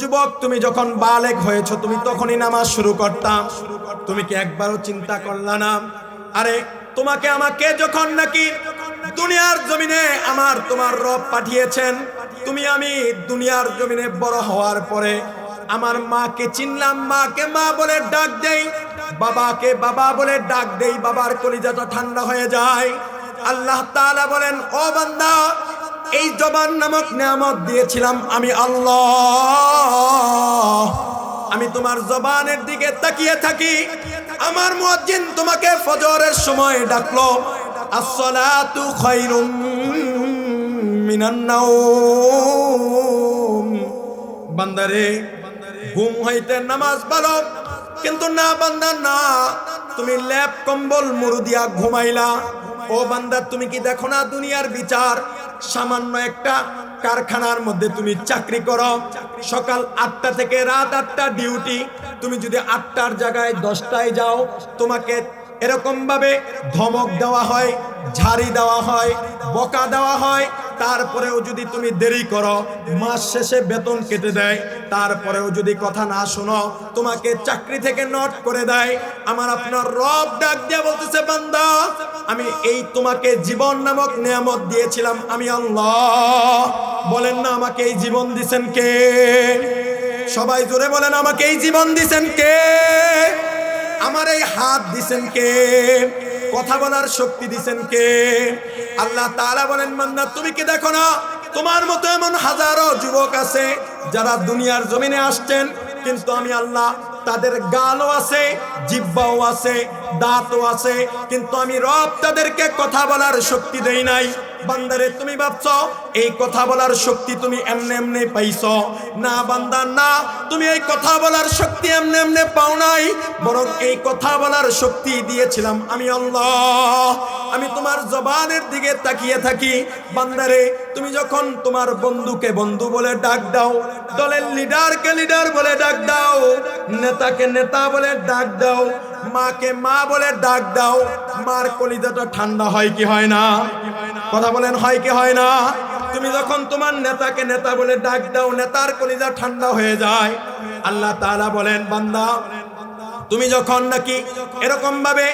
যুবক, তুমি যখন বালেক হয়েছো, তুমি তখনই নামাজ শুরু করতাম তুমি কি একবারও চিন্তা করলা না? আরে, তোমাকে আমাকে যখন নাকি দুনিয়ার জমিনে আমার তোমার রব পাঠিয়েছেন, তুমি আমি দুনিয়ার জমিনে বড় হওয়ার পরে আমার মাকে চিনলাম, মাকে মা বলে ডাক দেই, বাবাকে বাবা বলে ডাক দেই, বাবার কলিজাটা ঠান্ডা হয়ে যায়। আল্লাহ তাআলা বলেন, ও বান্দা এই জবান নামক নিয়ামত দিয়েছিলাম আমি আল্লাহ। আমি তোমার জবানের দিকে তাকিয়ে থাকি। আমার মুয়াজ্জিন তোমাকে ফজরের সময় ডাকলো, আসসালাতু খায়রুম মিনান বান্দারে, ঘুম হইতে নামাজ ভালো কিন্তু না বান্দা, না, তুমি ল্যাপ কম্বল মুরু দিয়া ঘুমাইলা। ও বান্দা, তুমি কি দেখো না দুনিয়ার বিচার? সামান্য একটা কারখানার মধ্যে তুমি চাকরি করো। সকাল আটটা থেকে রাত আটটা ডিউটি। তুমি যদি আটটার জায়গায় দশটায় যাও, তোমাকে এরকম ভাবে ধমক দেওয়া হয়, ঝাড়ি দেওয়া হয়, বকা দেওয়া হয়। তারপরেও যদি তুমি দেরি করো, মাস শেষে বেতন কেটে দেয়। তারপরেও যদি কথা না শোনো, তোমাকে চাকরি থেকে নট করে দেয়। আমার আপনার রব ডাক দিয়ে বলতেছে, বান্দা আমি এই তোমাকে জীবন নামক নিয়ামত দিয়েছিলাম। আমি আল্লাহ। বলেন না, আমাকে এই জীবন দিছেন কে? সবাই জোরে বলেন, আমাকে এই জীবন দিছেন কে? আমার এই হাত দিছেন কে? কথা বলার শক্তি দিছেন কে? আল্লাহ তাআলা বলেন, বান্দা, তুমি কি দেখো না, তোমার মতো এমন হাজারো যুবক আছে যারা দুনিয়ার জমিনে আসছেন, কিন্তু আমি আল্লাহ তাদের গালও আছে, জিব্বাও আছে, দাঁতও আছে, কিন্তু আমি রব তাদেরকে কথা বলার শক্তি দেই নাই। বান্দারে তুমি ভাবছ, এই কথা বলার শক্তি তুমি এমনে এমনে পাইছ। না বান্দা, না, তুমি এই কথা বলার শক্তি এমনে এমনে পাও নাই, বরং এই কথা বলার শক্তি দিয়েছিলাম আমি আল্লাহ। আমি তোমার জবানের দিকে তাকিয়ে থাকি। বান্দারে, তুমি যখন তোমার বন্ধুকে বন্ধু বলে ডাক দাও, দলের লিডারকে লিডার বলে ডাক দাও, নেতাকে নেতা বলে ডাক দাও, মাকে মা বলে ডাক দাও, মার কলিজাটা ঠান্ডা হয় কি হয় না? কথা বলেন, হয় কি হয় না? তুমি যখন তোমার নেতাকে নেতা বলে ডাক দাও, নেতার কলিজা ঠান্ডা হয়ে যায়। আল্লাহ তাআলা বলেন, বান্দা তুমি যখন নাকি এরকম ভাবে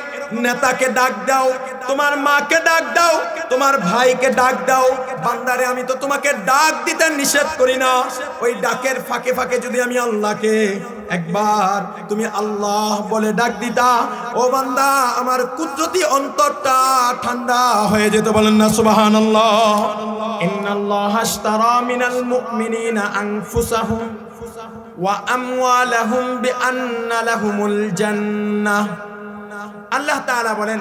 নেতাকে ডাক দাও, তোমার মাকে ডাক দাও, তোমার ভাইকে ডাক দাও, বান্দারে, আমি তো তোমাকে ডাক দিতে নিষেধ করি না। ওই ডাকের ফাঁকে ফাঁকে যদি আমি আল্লাহকে একবার তুমি আল্লাহ বলে ডাক দিতা, ও বান্দা, আমার কুদরতি অন্তরটা ঠান্ডা হয়ে যেত বলেন না সুবাহান আল্লাহ ইন্নাল্লাহ আশতারা মিনাল মুমিনিনা আনফুসাহুম। আল্লাহ বলেন,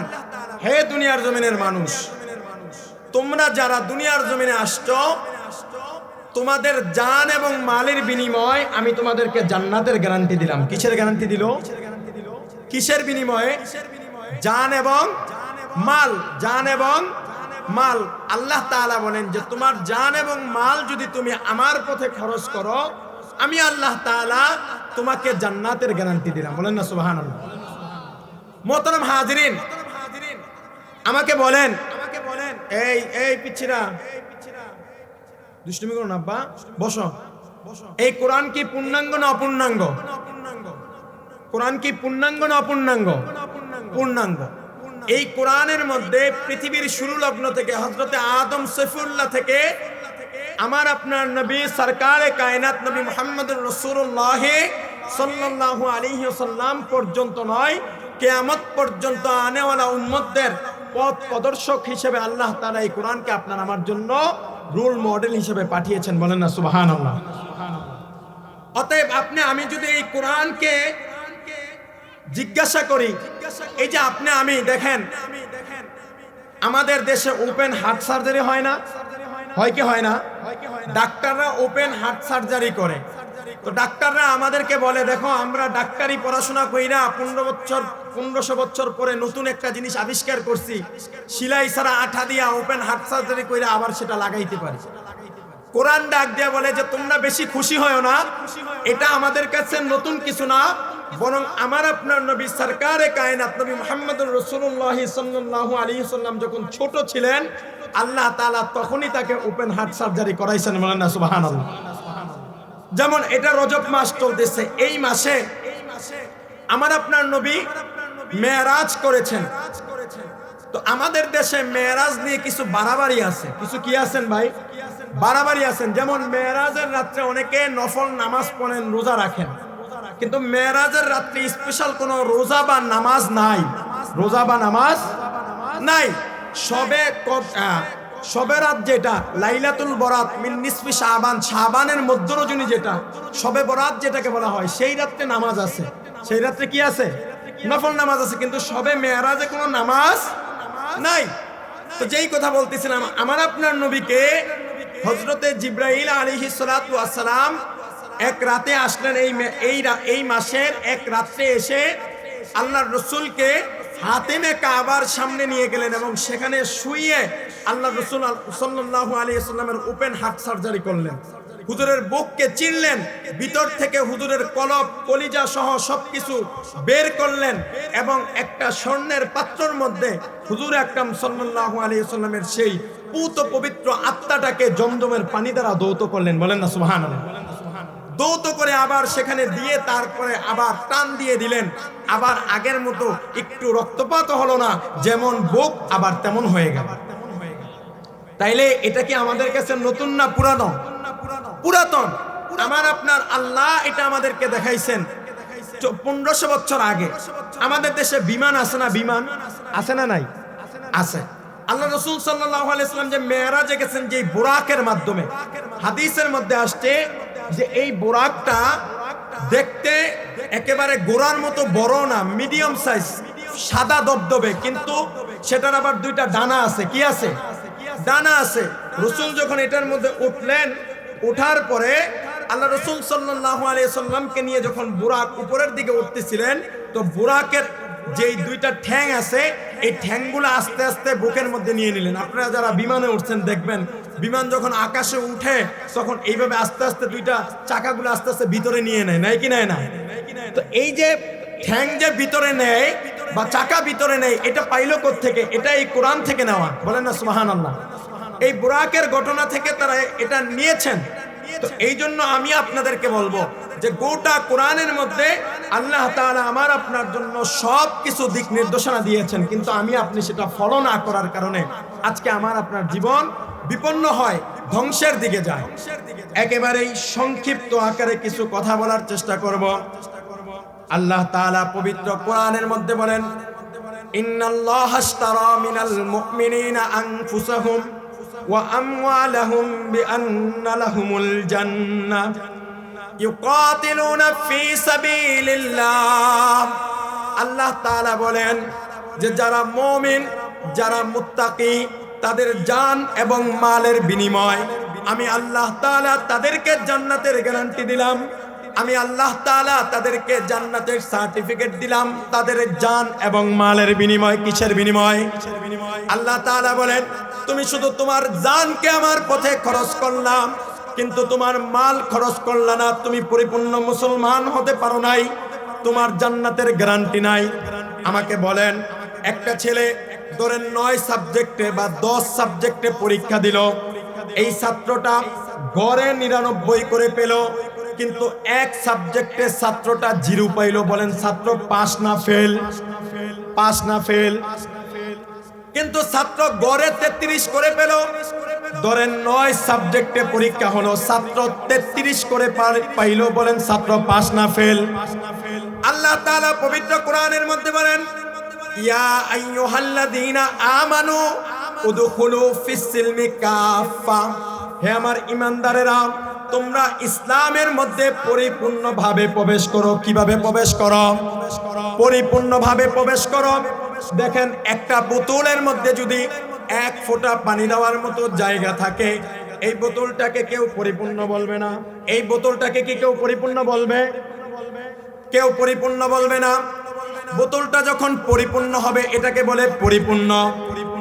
হে দুনিয়ার জমিনের মানুষ, তোমরা যারা দুনিয়ার জমিনে আসছো, তোমাদের জান এবং মালের বিনিময় আমি তোমাদেরকে জান্নাতের গ্যারান্টি দিলাম। কিসের গ্যারান্টি দিল? কিসের বিনিময়ে? জান এবং মাল, জান এবং মাল। আল্লাহ তাআলা বলেন যে, তোমার জান এবং মাল যদি তুমি আমার পথে খরচ করো আমি আল্লাহ তাআলা তোমাকে জান্নাতের গ্যারান্টি দিলাম। বলেন না, সুবহানাল্লাহ। মোহতারাম হাজিরিন, আমাকে বলেন। আমাকে বলেন এই এই পিচ্ছিরা। দুষ্টুমি করো না, আব্বা। বসো। এই কোরআন কি পূর্ণাঙ্গ না অপূর্ণাঙ্গ? কোরআন কি পূর্ণাঙ্গ না অপূর্ণাঙ্গ? পূর্ণাঙ্গ। এই কোরআনের মধ্যে পৃথিবীর শুরু লগ্ন থেকে হজরতে আদম সৈফুল্লাহ থেকে আমার আপনার নবী সরকারে কায়নাত নবী মোহাম্মদ রসুল্লাহ সাল্লাল্লাহু আলাইহি সাল্লাম পর্যন্ত নয়, কেয়ামত পর্যন্ত আনেওয়ালা উম্মতদের পথ প্রদর্শক হিসেবে আল্লাহ তাআলা এই কোরআনকে আপনার আমার জন্য রোল মডেল হিসেবে পাঠিয়েছেন। বলেন না, সুবহানাল্লাহ। অতএব আপনি, আমি যদি এই কোরআনকে জিজ্ঞাসা করি, এই যে আপনি, আমি দেখেন, আমাদের দেশে ওপেন হার্ট সার্জারি হয় না? হয় কি হয় না? ডাক্তাররা ওপেন হার্ট সার্জারি করে। তো ডাক্তাররা আমাদেরকে বলে, দেখো, আমরা ডাক্তারি পড়াশোনা করি না। পনেরো বছর, পনেরোশো বছর পরে নতুন একটা জিনিস আবিষ্কার করছি। সিলাই ছাড়া আঠা দিয়া ওপেন হার্ট সার্জারি করে আবার সেটা লাগাইতে পারি। কোরআন ডাক দিয়া বলে যে, তোমরা বেশি খুশি হয় না। এটা আমাদের কাছে নতুন কিছু না। বরং আমার আপনার নবী সরকারে কায়নাত, নবী মোহাম্মদুর রসুল্লাহ সাল্লাল্লাহু আলাইহি সাল্লাম যখন ছোট ছিলেন, আল্লাহ তাআলা তখনই তাকে ওপেন হার্ট সার্জারি করাইছেন বলেন না, সুবহানাল্লাহ। যেমন এটা রজব মাস চলতেছে, এই মাসে আমার আপনার নবী মেয়ারাজ করেছেন। তো আমাদের দেশে মেয়ারাজ নিয়ে কিছু বাড়াবাড়ি আছে। কিছু কি আছেন ভাই? বাড়াবাড়ি আছেন। যেমন মেয়ারাজের রাত্রে অনেকে নফল নামাজ পড়েন, রোজা রাখেন। কিন্তু মেয়ারাজের রাত্রে স্পেশাল কোনো রোজা বা নামাজ নাই। রোজা বা নামাজ নাই। সবে সবে রাত যেটা, লাইলাতুল বরাত মিন নিসফি শাবান, শাবানের মধ্য রজনী যেটা, সবে বরাত যেটাকে বলা হয়, সেই রাত্রে নামাজ আছে। সেই রাত্রে কি আছে? নফল নামাজ আছে, কিন্তু সবে মেয়ারাজে কোনো নামাজ নাই। তো যেই কথা বলতেছিলাম, আমার আপনার নবীকে হজরতে জিব্রাহিল আলী সালাম এক রাতে আসলেন এই এই এই মাসের এক রাত্রে এসে আল্লাহর রসুলকে হাতে হাতেমে কাবার সামনে নিয়ে গেলেন এবং সেখানে শুয়ে আল্লাহ রসুল সাল্লাহ আলী সাল্লামের ওপেন হার্ট সার্জারি করলেন। হুজুরের বুককে চিনলেন, ভিতর থেকে হুজুরের কলব, কলিজা সহ সবকিছু বের করলেন এবং একটা স্বর্ণের পাত্রর মধ্যে হুজুর আকরাম সাল্লাল্লাহু আলাইহি সাল্লামের সেই পুত পবিত্র আত্মাটাকে জমজমের পানি দ্বারা দৌত করলেন। বলেন না, সুবহানাল্লাহ। দৌত করে আবার সেখানে দিয়ে তারপরে আবার টান দিয়ে দিলেন। আবার আগের মতো একটু রক্তপাত হলো না, যেমন বুক আবার তেমন হয়ে গেল। তাইলে এটা কি আমাদের কাছে নতুন না পুরানো? পুরাতন। আমার আপনার আল্লাহ এটা আমাদেরকে দেখাইছেন পনেরোশো বছর আগে। আমাদের দেশে বিমান আছে না বিমান? আছে না নাই? আছে। আল্লাহ রসুল সাল্লাম যে মেয়েরাজে গেছেন যে বোরাকের মাধ্যমে, হাদিসের মধ্যে আসছে যে এই বোরাকটা দেখতে একেবারে গোড়ার মতো বড় না, মিডিয়াম সাইজ, সাদা দবদবে, কিন্তু সেটার আবার দুইটা ডানা আছে, কি আছে? ডানা আছে। রসুল যখন এটার মধ্যে উঠলেন ওঠার পরে আল্লাহ রসুল সাল্লাহ আলিয়াল্লামকে নিয়ে যখন বুরাক উপরের দিকে উঠতেছিলেন, তো বুরাকের যেই দুইটা ঠ্যাং আছে, এই ঠ্যাংগুলো আস্তে আস্তে বুকের মধ্যে নিয়ে নিলেন। আপনারা যারা বিমানে উঠছেন, দেখবেন বিমান যখন আকাশে উঠে, তখন এইভাবে আস্তে আস্তে দুইটা চাকাগুলো আস্তে আস্তে ভিতরে নিয়ে নেয় নাই কি, নেয় না? তো এই যে ঠ্যাং যে ভিতরে নেয় বা চাকা ভিতরে নেয় এটা পাইলো থেকে এটা এই কোরআন থেকে নেওয়া। বলেন না সুহান আল্লাহ এই বুরাকের ঘটনা থেকে তারা এটা নিয়েছেন। তো এই জন্য আমি আপনাদেরকে বলব যে গোটা কোরআনের মধ্যে আল্লাহ তাআলা আমার আপনার জন্য সব কিছু দিক নির্দেশনা দিয়েছেন, কিন্তু আমি আপনি সেটা ফলো না করার কারণে আজকে আমার আপনার জীবন বিপন্ন হয়, ধ্বংসের দিকে যায়। একেবারেই সংক্ষিপ্ত আকারে কিছু কথা বলার চেষ্টা করব। আল্লাহ তাআলা পবিত্র কোরআনের মধ্যে বলেন, ইন্নাল্লাহ আশতারা মিনাল মুমিনিনা আনফুসাহুম ওয়া আমওয়ালাহুম বিআন্না লাহুমুল জান্নাহ ইউকাতিলুনা ফি সাবিলিল্লাহ। আল্লাহ তাআলা বলেন যে, যারা মুমিন, যারা মুত্তাকি, তাদের জান এবং মালের বিনিময় আমি আল্লাহ তাআলা তাদেরকে জান্নাতের গ্যারান্টি দিলাম। আমি আল্লাহ তাআলা তাদেরকে জান্নাতের সার্টিফিকেট দিলাম, তাদের জান এবং মালের বিনিময়, কিসের বিনিময়? আল্লাহ তাআলা বলেন, তুমি শুধু তোমার জানকে আমার পথে খরচ করলাম কিন্তু তোমার মাল খরচ করলা না, তুমি পরিপূর্ণ মুসলমান হতে পারো নাই, তোমার জান্নাতের গ্যারান্টি নাই। আমাকে বলেন, একটা ছেলে ধরেন নয় সাবজেক্টে বা দশ সাবজেক্টে পরীক্ষা দিল, এই ছাত্রটা গড়ে নিরানব্বই করে পেল কিন্তু এক সাবজেক্টে ছাত্রটা জিরো পাইলো বলেন ছাত্র পাস না ফেল, পাস না ফেল। কিন্তু ছাত্র গড়ে তেত্রিশ করে পেল। ধরেন নয় সাবজেক্টে পরীক্ষা হলো, ছাত্র তেত্রিশ করে পাইলো বলেন ছাত্র পাস না ফেল। আল্লাহ তাআলা পবিত্র কোরআনের মধ্যে বলেন, ইয়া আইয়ুহাল্লাযীনা আমানু উদখুলু ফিস কাফা হে আমার ইমানদারেরা তোমরা ইসলামের মধ্যে পরিপূর্ণভাবে প্রবেশ করো। কীভাবে প্রবেশ করো? পরিপূর্ণভাবে প্রবেশ করো। দেখেন, একটা বোতলের মধ্যে যদি এক ফোঁটা পানি দেওয়ার মতো জায়গা থাকে, এই বোতলটাকে কেউ পরিপূর্ণ বলবে না। এই বোতলটাকে কি কেউ পরিপূর্ণ বলবে? কেউ পরিপূর্ণ বলবে না। বোতলটা যখন পরিপূর্ণ হবে, এটাকে বলে পরিপূর্ণ।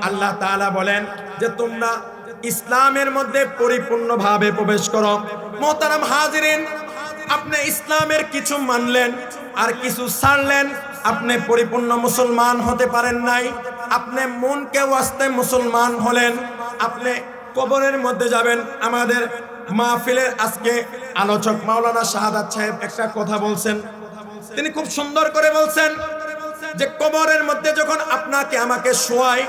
আল্লাহ তাআলা বলেন যে তোমরা ইসলামের মধ্যে পরিপূর্ণভাবে প্রবেশ করো। মোহতারাম হাজিরিন, আপনি ইসলামের কিছু মানলেন আর কিছু ছাড়লেন, আপনি পরিপূর্ণ মুসলমান হতে পারেন নাই। আপনি মনকে ওয়াস্তে মুসলমান হলেন, আপনি কবরের মধ্যে যাবেন। আমাদের মাহফিলের আজকে আলোচক মাওলানা শাহাদাত সাহেব একটা কথা বলছেন। তিনি খুব সুন্দর করে বলছেন যে কবরের মধ্যে যখন আপনাকে আমাকে শোয়ায়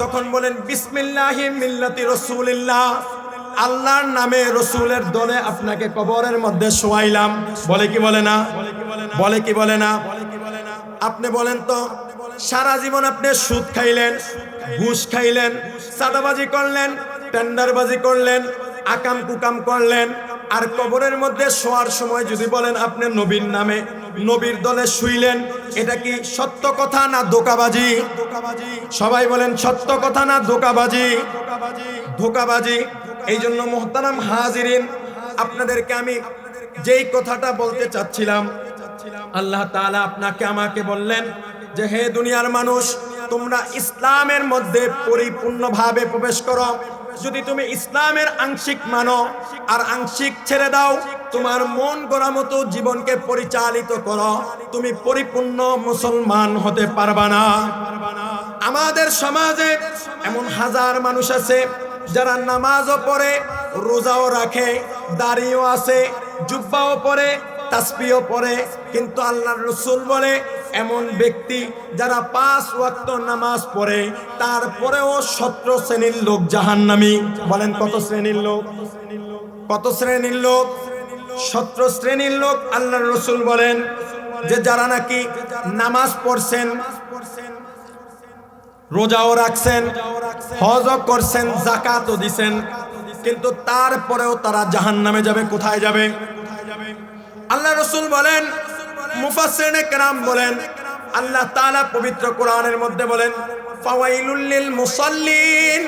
তখন বলেন, বিসমিল্লাহি মিল্লাতি রসুলিল্লাহ। আল্লাহর নামে রসুলের দলে আপনাকে কবরের মধ্যে শোয়াইলাম। বলে কি বলে না? বলে কি বলে না? আপনি বলেন তো, সারা জীবন আপনি সুদ খাইলেন, ঘুষ খাইলেন সাদাবাজি করলেন, টেন্ডারবাজি করলেন আকাম কুকাম করলেন, আর কবরের মধ্যে শোয়ার সময় যদি বলেন আপনি নবীর নামে নবীর দলে শুইলেন, এটা কি সত্য কথা না দোকাবাজি সবাই বলেন, সত্য কথা না ধোকাবাজি? ধোকাবাজি। এই জন্য মোহতারাম হাজিরিন, আপনাদেরকে আমি যেই কথাটা বলতে চাচ্ছিলাম, আল্লাহ তাআলা আপনাকে আমাকে বললেন যে, হে দুনিয়ার মানুষ, তোমরা ইসলামের মধ্যে পরিপূর্ণভাবে প্রবেশ করো। যদি তুমি ইসলামের আংশিক মানো, আর আংশিক ছেড়ে দাও তোমার মন গড়া মতো জীবনকে পরিচালিত করো। তুমি পরিপূর্ণ মুসলমান হতে পারবা না। আমাদের সমাজে এমন হাজার মানুষ আছে, যারা নামাজও পড়ে, রোজাও রাখে, দাড়িও আছে, জুব্বাও পরে তাসপিও পড়ে। কিন্তু আল্লাহর রসুল বলে, এমন ব্যক্তি যারা পাঁচ ওয়াক্ত নামাজ পড়ে, তারপরেও সত্র শ্রেণির লোক জাহান্নামি। বলেন কত শ্রেণির লোক? কত শ্রেণির লোক? সত্র শ্রেণির লোক আল্লাহর রসুল বলেন যে যারা নাকি নামাজ পড়ছেন, রোজাও রাখছেন, হজও করছেন জাকাতও দিছেন, কিন্তু তারপরেও তারা জাহান নামে যাবে, কোথায় যাবে? আল্লাহ রসুল বলেন মুফাসসিরিনে কেরাম বলেন, আল্লাহ তালা পবিত্র কোরআনের মধ্যে বলেন, ফাওয়াইলুল লিল মুসাল্লিন,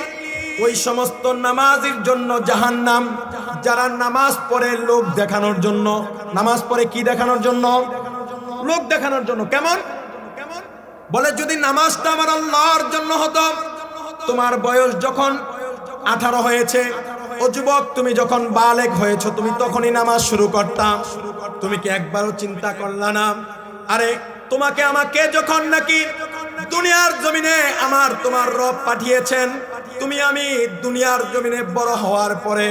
ওই সমস্ত নামাজের জন্য জাহান্নাম যারা নামাজ পড়ে লোক দেখানোর জন্য। নামাজ পড়ে কি দেখানোর জন্য? লোক দেখানোর জন্য। কেমন? বলে যদি নামাজটা আমার আল্লাহর জন্য হতো, তোমার বয়স যখন আঠারো হয়েছে, ও যুবক, তুমি যখন বালেক হয়েছ, তুমি তখনই নামাজ শুরু করতাম। তুমি কি একবারও চিন্তা করলা না? আরে, তোমাকে আমাকে যখন নাকি দুনিয়ার জমিনে আমার তোমার রব পাঠিয়েছেন, তুমি আমি দুনিয়ার জমিনে বড় হওয়ার পরে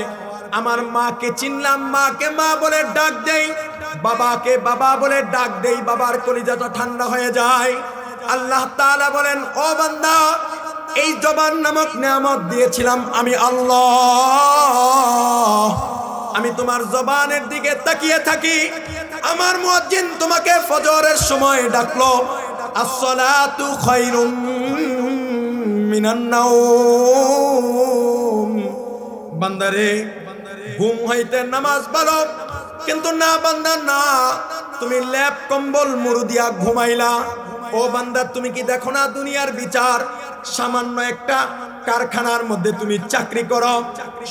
আমার মাকে চিনলাম, মাকে মা বলে ডাক দেই। বাবাকে বাবা বলে ডাক দেই, বাবার কলিজাটা ঠান্ডা হয়ে যায়। আল্লাহ তাআলা বলেন, ও বান্দা, এই জবান নামক নিয়ামত দিয়েছিলাম আমি আল্লাহ। আমি তোমার জবানের দিকে তাকিয়ে থাকি। আমার মুয়াজ্জিন তোমাকে ফজরের সময় ডাকলো, আসসালাতু খায়রুম মিনান নাওম। বান্দারে ঘুম হইতে নামাজ ভালো কিন্তু না বান্দা, না, তুমি ল্যাপ, কম্বল মুরু দিয়া ঘুমাইলা। ও বান্দা, তুমি কি দেখো না দুনিয়ার বিচার? সামান্য একটা কারখানার মধ্যে তুমি চাকরি করো।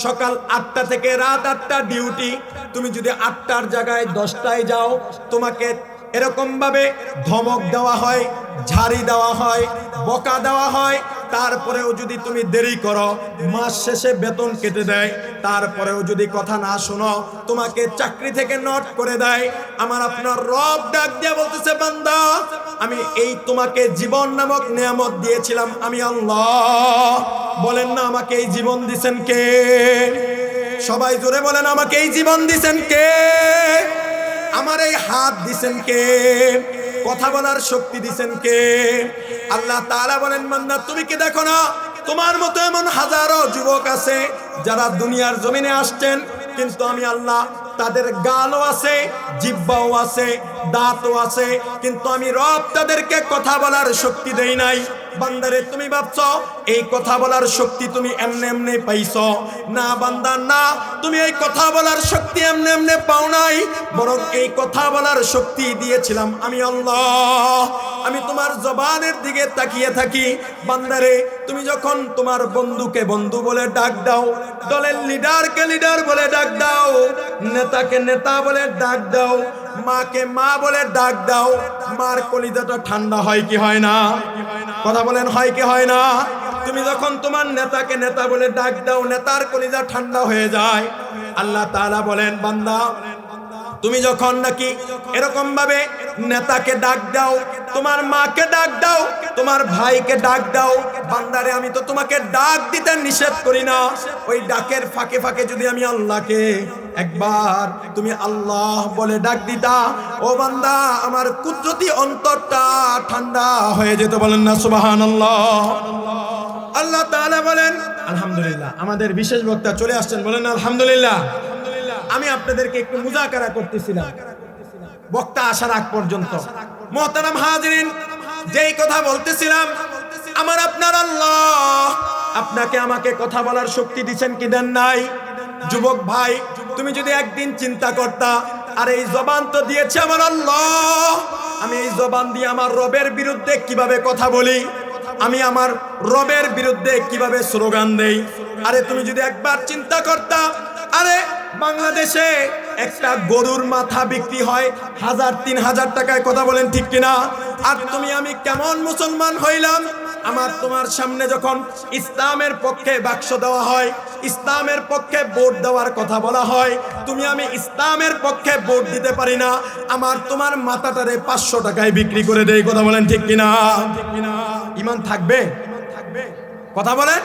সকাল আটটা থেকে রাত আটটা ডিউটি। তুমি যদি আটটার জায়গায় দশটায় যাও, তোমাকে এরকম ভাবে ধমক দেওয়া হয়, ঝাড়ি দেওয়া হয়, বকা দেওয়া হয়। তারপরেও যদি তুমি দেরি করো, মাস শেষে বেতন কেটে দেয়। তারপরেও যদি কথা না শোনো, তোমাকে চাকরি থেকে নট করে দেয়। আমার আপনার রব ডাক দিয়ে বলতেছে, বান্দা, আমি এই তোমাকে জীবন নামক নিয়ামত দিয়েছিলাম, আমি আল্লাহ। বলেন না, আমাকে এই জীবন দিছেন কে? সবাই জোরে বলেন, আমাকে এই জীবন দিছেন কে? আমার এই হাত দিছেন কে? কথা বলার শক্তি দিছেন কে? আল্লাহ তাআলা বলেন মান্না তুমি কি দেখো না? তোমার মতো এমন হাজারো যুবক আছে যারা দুনিয়ার জমিনে আসছেন, কিন্তু আমি আল্লাহ, তাদের গালও আছে, জিব্বাও আছে দাঁতও আছে, কিন্তু আমি রব তাদেরকে কথা বলার শক্তি দেই নাই। বান্দারে, তুমি ভাবছ, এই কথা বলার শক্তি তুমি এমনে এমনে পাইছ? না বান্দা, না, তুমি এই কথা বলার শক্তি এমনে এমনে পাও নাই, বরং এই কথা বলার শক্তি দিয়েছিলাম আমি আল্লাহ। আমি তোমার জবানের দিকে তাকিয়ে থাকি। বান্দারে, তুমি যখন তোমার বন্ধুকে বন্ধু বলে ডাক দাও, দলের লিডারকে লিডার বলে ডাক দাও, নেতাকে নেতা বলে ডাক দাও মাকে মা বলে ডাক দাও, মার কলিজাটা ঠান্ডা হয় কি হয় না? কথা বলেন, হয় কি হয় না? তুমি যখন তোমার নেতাকে নেতা বলে ডাক দাও, নেতার কলিজা ঠান্ডা হয়ে যায়। আল্লাহ তাআলা বলেন, বান্দা তুমি যখন নাকি এরকম ভাবে নেতাকে ডাক দাও, তোমার মাকে ডাক দাও, তোমার ভাইকে ডাক দাও, বান্দারে, আমি তো তোমাকে ডাক দিতে নিষেধ করি না। ওই ডাকের ফাঁকে ফাঁকে যদি আমি আল্লাহকে একবার তুমি আল্লাহ বলে ডাক দিতা, ও বান্দা, আমার কুদরতি অন্তরটা ঠান্ডা হয়ে যেত বলেন না সুবাহান আল্লাহ আল্লাহ তাআলা বলেন, আলহামদুলিল্লাহ, আমাদের বিশেষ বক্তা চলে আসছেন বলেন আলহামদুলিল্লাহ। আমি আপনাদেরকে একটু মুজাকারা করতেছিলাম। বক্তা আসার আগ পর্যন্ত। মোহতারাম হাজরিন যেই কথা বলতেছিলাম আমার আপনার আল্লাহ। আপনাকে আমাকে কথা বলার শক্তি দিচ্ছেন কি দেন নাই? যুবক ভাই তুমি যদি একদিন চিন্তা করতা আর এই জবান তো দিয়েছে আমার আল্লাহ। আমি এই জবান দিয়ে আমার রবের বিরুদ্ধে কীভাবে কথা বলি? আমি আমার রবের বিরুদ্ধে কীভাবে স্লোগান দেই? আরে তুমি যদি একবার চিন্তা করতা আরে বাংলাদেশে একটা গরুর মাথা বিক্রি হয় হাজার, তিন হাজার টাকায়, কথা বলেন ঠিক কিনা? আর তুমি আমি কেমন মুসলমান হইলাম? আমার তোমার সামনে যখন ইসলামের পক্ষে বাক্স দেওয়া হয়, ইসলামের পক্ষে ভোট দেওয়ার কথা বলা হয়, তুমি আমি ইসলামের পক্ষে ভোট দিতে পারি না, আমার তোমার মাথাটারে পাঁচশো টাকায় বিক্রি করে দেয় কথা বলেন ঠিক কিনা? ইমান থাকবে? কথা বলেন?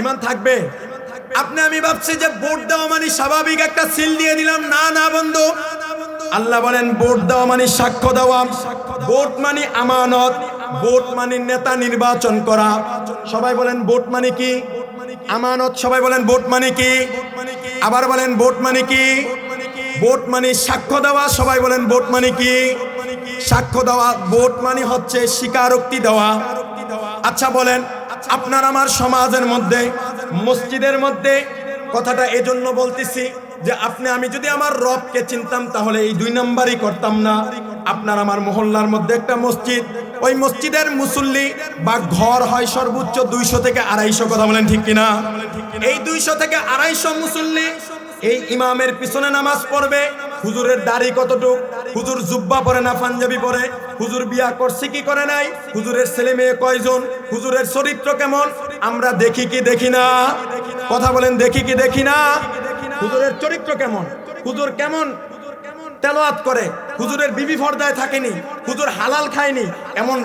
ইমান থাকবে? আপনি, আমি ভাবছি যে ভোট দেওয়া মানে স্বাভাবিক একটা সিল দিয়ে দিলাম না না, বন্ধু। আল্লাহ বলেন, ভোট দেওয়া মানে সাক্ষ্য দেওয়া। ভোট মানে আমানত। ভোট মানে নেতা নির্বাচন করা। সবাই বলেন, ভোট মানে কি? আমানত। সবাই বলেন, ভোট মানে কি? আবার বলেন, ভোট মানে কি? ভোট মানে সাক্ষ্য দেওয়া। সবাই বলেন, ভোট মানে কি? সাক্ষ্য দেওয়া। ভোট মানে হচ্ছে স্বীকারোক্তি দেওয়া। আচ্ছা বলেন, আপনার, আমার সমাজের মধ্যে মসজিদের মধ্যে কথাটা এজন্য বলতেছি যে আপনি, আমি যদি আমার রবকে চিনতাম, তাহলে এই দুই নাম্বারই করতাম না। আপনার আমার মহল্লার মধ্যে একটা মসজিদ। ওই মসজিদের মুসল্লি বা ঘর হয় সর্বোচ্চ দুইশো থেকে আড়াইশো, কথা বলেন ঠিক কিনা? এই দুইশো থেকে আড়াইশো মুসল্লি এই ইমামের পিছনে নামাজ পড়বে। হুজুরের দাড়ি কতটুক? হুজুর জুব্বা পরে না পাঞ্জাবি পরে? হুজুর বিয়া করছে কি করে নাই? হুজুরের ছেলে মেয়ে কয়জন? হুজুরের চরিত্র কেমন? আমরা দেখি কি দেখি না। কথা বলেন, দেখি কি দেখি না। হুজুরের চরিত্র কেমন? হুজুর কেমন? তেলাওয়াত করে। হুজুরের বিবি ফর্দায় থাকেনি। হুজুর হালাল খায়নি। এমন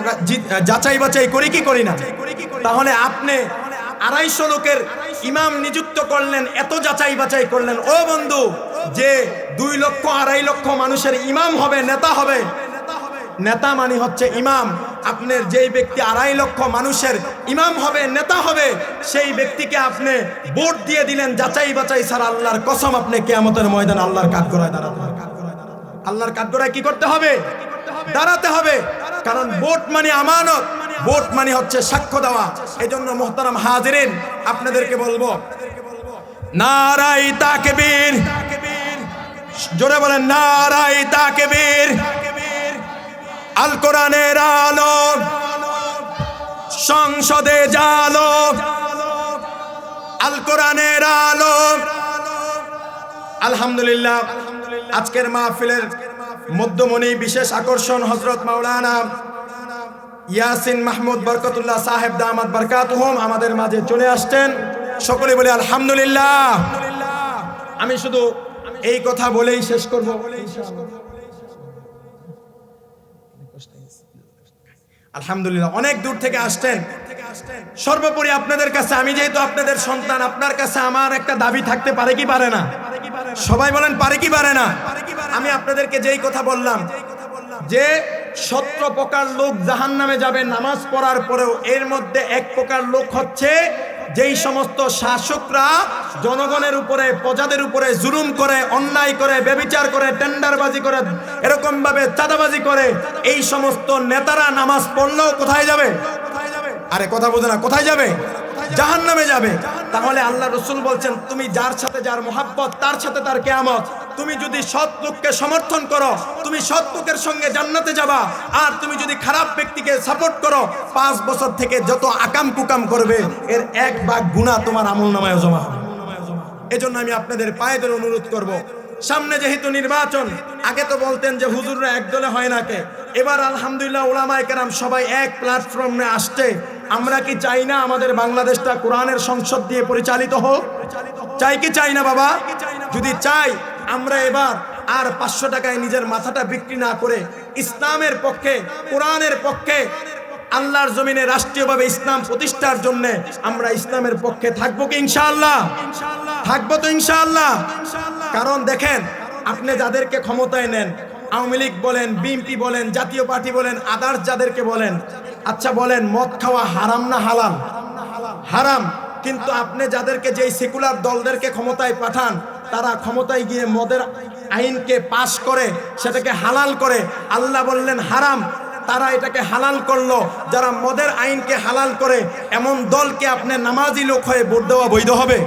যাচাই বাছাই করি কি করি না? তাহলে আপনি আড়াইশো লোকের ইমাম নিযুক্ত করলেন, এত যাচাই বাছাই করলেন। ও বন্ধু, যে দুই লক্ষ, আড়াই লক্ষ মানুষের ইমাম হবে, নেতা হবে। নেতা মানে হচ্ছে ইমাম। আপনার যেই ব্যক্তি আড়াই লক্ষ মানুষের ইমাম হবে, নেতা হবে, সেই ব্যক্তিকে আপনি ভোট দিয়ে দিলেন, যাচাই বাছাই ছাড়া আল্লাহর কসম আপনি কেয়ামতের ময়দান আল্লাহর কাঠগড়ায় দাঁড়াতে হবে। আল্লাহর কাঠগড়ায় কি করতে হবে? দাঁড়াতে হবে। কারণ ভোট মানে আমানত। ভোট মানে হচ্ছে সাক্ষ্য দেওয়া। এই জন্য মোহতারাম হাজিরিন, আপনাদেরকে বলব নারাই তাকবীর। জোরে বলেন নারাই তাকবীর। আল কোরআনের আলো, সংসদে জালো। আল কোরআনের আলো। আলহামদুলিল্লাহ, আজকের মাহফিলের মধ্যমণি বিশেষ আকর্ষণ হজরত মাওলানা ইয়াসিন মাহমুদ বরকতুল্লাহ সাহেব দামাত বরকাতুহুম আমাদের মাঝে চলে আসছেন। সকলে বলে আলহামদুলিল্লাহ। আমি শুধু এই কথা বলেই শেষ করব। আলহামদুলিল্লাহ, অনেক দূর থেকে আসছেন। সর্বোপরি আপনাদের কাছে, আমি যেহেতু আপনাদের সন্তান, আপনার কাছে আমার একটা দাবি থাকতে পারে কি পারে না? সবাই বলেন, পারে কি পারে না? আমি আপনাদেরকে যেই কথা বললাম, যে সত্র প্রকার লোক জাহান নামে যাবে, নামাজ পড়ার পরেও এর মধ্যে এক প্রকার লোক হচ্ছে যেই সমস্ত শাসকরা জনগণের উপরে, প্রজাদের উপরে জুলুম করে, অন্যায় করে বেবিচার করে, টেন্ডারবাজি করে এরকম ভাবে চাঁদাবাজি করে, এই সমস্ত নেতারা নামাজ পড়লেও কোথায় যাবে? আরে কথা বোঝে না, কোথায় যাবে? জাহান নামে যাবে। তাহলে আল্লাহ রসুল বলছেন, তুমি যার সাথে যার মোহাব্বত, তার সাথে তার কেয়ামত। তুমি যদি সৎ লোককে সমর্থন করো, তুমি সৎ লোকের সঙ্গে জান্নাতে যাবা। আর তুমি যদি খারাপ ব্যক্তিকে সাপোর্ট করো, পাঁচ বছর থেকে যত আকাম কুকাম করবে, এর এক ভাগ গুণা তোমার আমল নামায় জমা এজন্য আমি আপনাদের পায়েদের অনুরোধ করব। সামনে যেহেতু নির্বাচন, আগে তো বলতেন যে হুজুররা একদলে হয় না কে? এবার আলহামদুলিল্লাহ ওলামায় কেরাম সবাই এক প্ল্যাটফর্মে আসছে। আমরা কি চাই না আমাদের বাংলাদেশটা কোরআনের সংসদ দিয়ে পরিচালিত হোক? চাই কি চাই না বাবা? যদি চাই, আমরা এবার আর পাঁচশো টাকায় নিজের মাথাটা বিক্রি না করে ইসলামের পক্ষে, কোরআনের পক্ষে, আল্লাহর জমিনে রাষ্ট্রীয়ভাবে ইসলাম প্রতিষ্ঠার জন্য আমরা ইসলামের পক্ষে থাকব কি ইনশাআল্লাহ? থাকব তো ইনশাআল্লাহ। কারণ দেখেন, আপনি যাদেরকে ক্ষমতায় নেন, আওয়ামী লীগ বলেন, বিএনপি বলেন, জাতীয় পার্টি বলেন, আদার্স যাদেরকে বলেন আচ্ছা বলেন, মদ খাওয়া হারাম না হালাল? হারাম, কিন্তু আপনি যাদেরকে যেই সেকুলার দলদেরকে ক্ষমতায় পাঠান, তারা ক্ষমতায় গিয়ে মদের আইনকে পাশ করে, সেটাকে হালাল করে, আল্লাহ বললেন হারাম, তারা এটাকে হালাল করল, যারা মদের আইনকে হালাল করে, এমন দলকে আপনি নামাজি লোক হয়ে ভোট দেওয়া বৈধ হবে?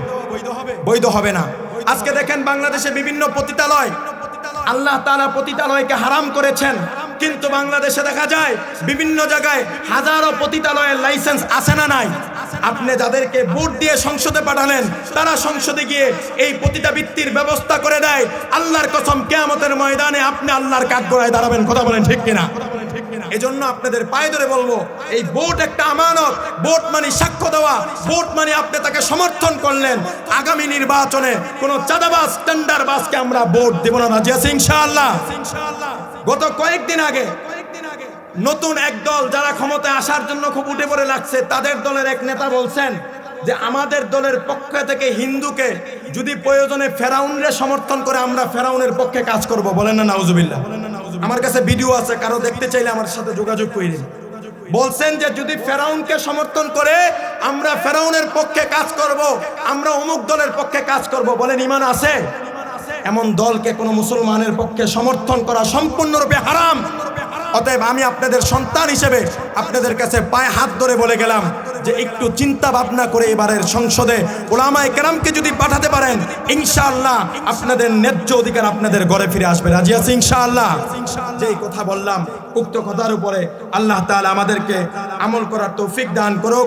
বৈধ হবে না। আজকে দেখেন বাংলাদেশে বিভিন্ন পতিতালয়, আল্লাহ তাআলা পতিতালয়কে হারাম করেছেন। কিন্তু বাংলাদেশে দেখা যায় বিভিন্ন জায়গায় হাজারো পতিতালয়ের লাইসেন্স আছে না নাই। আপনি যাদেরকে ভোট দিয়ে সংসদে পাঠালেন, তারা সংসদে গিয়ে এই পতিতাবৃত্তির ব্যবস্থা করে দেয়। আল্লাহর কসম, কেয়ামতের ময়দানে আপনি আল্লাহর কাঠগড়ায় দাঁড়াবেন, কথা বলেন ঠিক কিনা? এজন্য আপনাদের পায়ে ধরে বলব, এই ভোট একটা আমানত, ভোট মানে সাক্ষ্য দেওয়া, ভোট মানে আপনি তাকে সমর্থন করলেন। আগামী নির্বাচনে কোন চাঁদাবাজ, টেন্ডারবাজকে আমরা ভোট দেব না আছি ইনশাআল্লাহ। গত কয়েকদিন আগে নতুন এক দল যারা ক্ষমতায় আসার জন্য খুব উঠে পড়ে লাগছে, তাদের দলের এক নেতা বলছেন যে আমাদের দলের পক্ষ থেকে হিন্দুকে যদি প্রয়োজনে ফেরাউনরে সমর্থন করে আমরা ফেরাউনের পক্ষে কাজ করব। বলেন না, নাউজুবিল্লাহ। আমার কাছে ভিডিও আছে, কারও দেখতে চাইলে আমার সাথে যোগাযোগ করে বলছেন যে যদি ফেরাউনকে সমর্থন করে আমরা ফেরাউনের পক্ষে কাজ করব, আমরা অমুক দলের পক্ষে কাজ করব, বলেন, ইমান আছে? এমন দলকে কোনো মুসলমানের পক্ষে সমর্থন করা সম্পূর্ণরূপে হারাম। অতএব আমি আপনাদের সন্তান হিসেবে আপনাদের কাছে পায়ে হাত ধরে বলে গেলাম যে একটু চিন্তা ভাবনা করে এবারের সংসদে ওলামায় কেরামকে যদি পাঠাতে পারেন, ইনশাআল্লাহ আপনাদের ন্যায্য অধিকার আপনাদের ঘরে ফিরে আসবে। রাজি আছে ইনশাআল্লাহ? যেই কথা বললাম, উক্ত কথার উপরে আল্লাহ তাআলা আমাদেরকে আমল করার তৌফিক দান করুক।